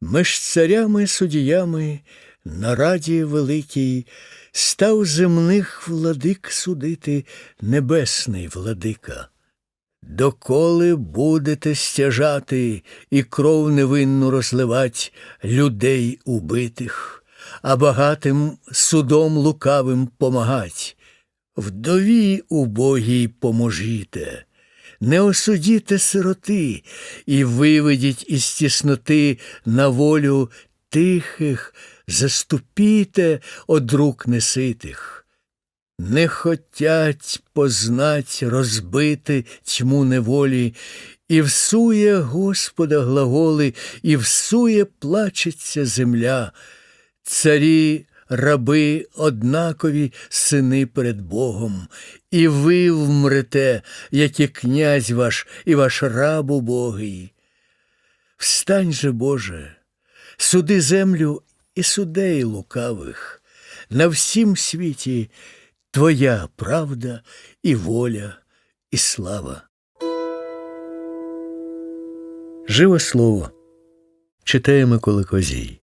Меж царями судіями на раді великій став земних владик судити небесний владика. Доколи будете стяжати і кров невинну розливать людей убитих, а багатим судом лукавим помагать, вдові убогій поможіте, не осудіте сироти і виведіть із тісноти на волю тихих, заступіте од рук неситих. Не хотять познать розбити тьму неволі, і всує Господа глаголи, і всує плачеться земля. Царі, раби однакові сини перед Богом, і ви вмрете, як і князь ваш, і ваш раб убогий. Встань же, Боже, суди землю і судей лукавих, на всім світі Твоя правда і воля, і слава. Живе слово читає Микола Козій.